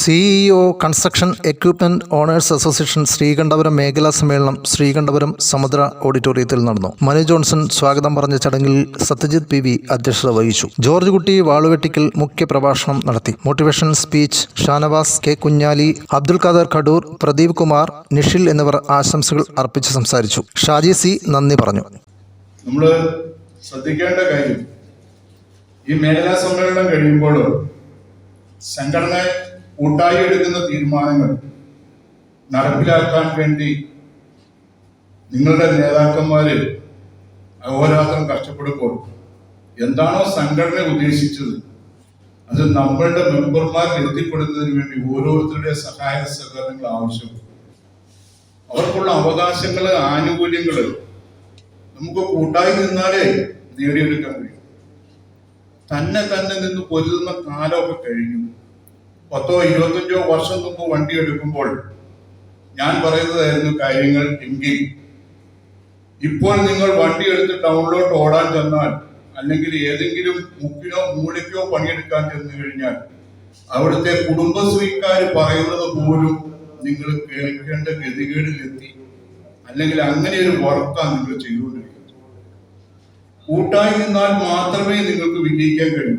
CEO construction equipment owners association Sreekandapuram മേഖലാ സമ്മേളനം ശ്രീകണ്ഠപുരം സമുദ്ര ഓഡിറ്റോറിയത്തിൽ നടന്നു. മനു ജോൺസൺ സ്വാഗതം പറഞ്ഞ ചടങ്ങിൽ സത്യജിത് പി വി അധ്യക്ഷത വഹിച്ചു. ജോർജ് കുട്ടി വാളുവെട്ടിക്കൽ മുഖ്യ പ്രഭാഷണം നടത്തി. Motivation speech Shanavas K Kunjali Abdul Khader Khadoor Pradeep Kumar Nishil എന്നിവർ ആശംസകൾ അർപ്പിച്ച് സംസാരിച്ചു. ഷാജി സി നന്ദി പറഞ്ഞു. നമ്മൾ ശ്രദ്ധിക്കേണ്ട കാര്യം ഈ മേഖലാ സമ്മേളനം കഴിയുമ്പോൾ സംഘടന കൂട്ടായി എടുക്കുന്ന തീരുമാനങ്ങൾ നടപ്പിലാക്കാൻ വേണ്ടി നിങ്ങളുടെ നേതാക്കന്മാര് അഹോരാത്രം കഷ്ടപ്പെടുമ്പോൾ എന്താണോ സംഘടന ഉദ്ദേശിച്ചത് അത് നമ്മളുടെ മെമ്പർമാർക്ക് എത്തിപ്പെടുന്നതിന് വേണ്ടി ഓരോരുത്തരുടെ സഹായ സഹകരണങ്ങൾ ആവശ്യമാണ് അവർക്കുള്ള അവകാശങ്ങൾ ആനുകൂല്യങ്ങൾ നമുക്ക് കൂട്ടായി നിന്നാലേ നേടിയെടുക്കാൻ കഴിയും. തന്നെ തന്നെ നിന്ന് പൊരുതുന്ന കാലമൊക്കെ കഴിഞ്ഞു. പത്തോ ഇരുപത്തഞ്ചോ വർഷം മുമ്പ് വണ്ടി എടുക്കുമ്പോൾ ഞാൻ പറയുന്നതായിരുന്നു കാര്യങ്ങൾ എങ്കിൽ ഇപ്പോൾ നിങ്ങൾ വണ്ടി എടുത്ത് ടൗണിലോട്ട് ഓടാൻ ചെന്നാൽ അല്ലെങ്കിൽ ഏതെങ്കിലും മുക്കിനോ മൂലയ്ക്കോ പണിയെടുക്കാൻ ചെന്നു കഴിഞ്ഞാൽ അവിടുത്തെ കുടുംബശ്രീക്കാർ പറയുന്നത് പോലും നിങ്ങൾ കേൾക്കേണ്ട ഗതികേടിലെത്തി. അല്ലെങ്കിൽ അങ്ങനെ ഒരു വർക്കാണ് നിങ്ങൾ ചെയ്തുകൊണ്ടിരിക്കുന്നത്. കൂട്ടായി നിന്നാൽ മാത്രമേ നിങ്ങൾക്ക് വിജയിക്കാൻ കഴിയൂ.